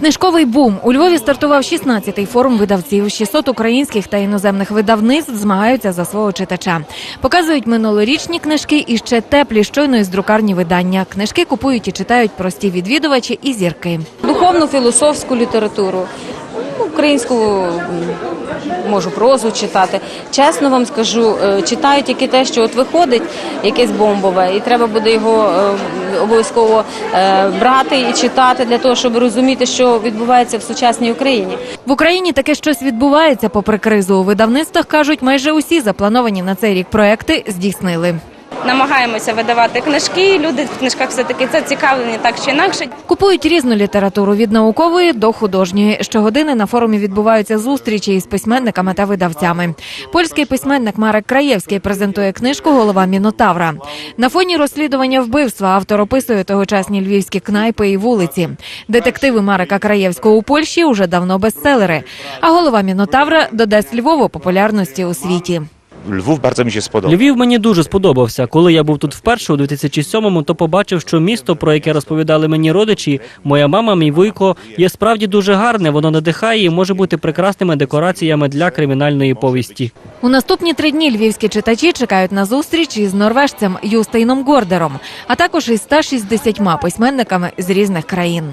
Книжковий бум у Львові стартував 16-й форум видавців. 600 українських та іноземних видавництв змагаються за свого читача. Показують минулорічні книжки і ще теплі щойно із друкарні видання. Книжки купують і читають прості відвідувачі і зірки. духовну філософську літературу, українську можу прозу читати. Чесно вам скажу, е, читаю тільки те, що от виходить якесь бомбове, і треба буде його е, обов'язково е, брати і читати для того, щоб розуміти, що відбувається в сучасній Україні. В Україні таке щось відбувається попри кризу. У видавництвах кажуть, майже усі заплановані на цей рік проекти здійснили. Намагаємося видавати книжки. Люди в книжках все таки зацікавлені так чи інакше. Купують різну літературу від наукової до художньої. Щогодини на форумі відбуваються зустрічі із письменниками та видавцями. Польський письменник Марек Краєвський презентує книжку Голова Мінотавра. На фоні розслідування вбивства автор описує тогочасні львівські кнайпи і вулиці. Детективи Марека Краєвського у Польщі уже давно бестселери. А голова Мінотавра додасть Львову популярності у світі. Lwów bardzo mi się. Львів мені дуже сподобався. Коли я був тут вперше у 2007-му, то побачив, що місто, про яке розповідали мені родичі, моя мама, мій вуйко, є справді дуже гарне. Воно надихає і може бути прекрасними декораціями для кримінальної повісті. У наступні три дні львівські читачі чекають на зустріч із норвежцем Юстейном Гордером, а також із 160 письменниками з різних країн.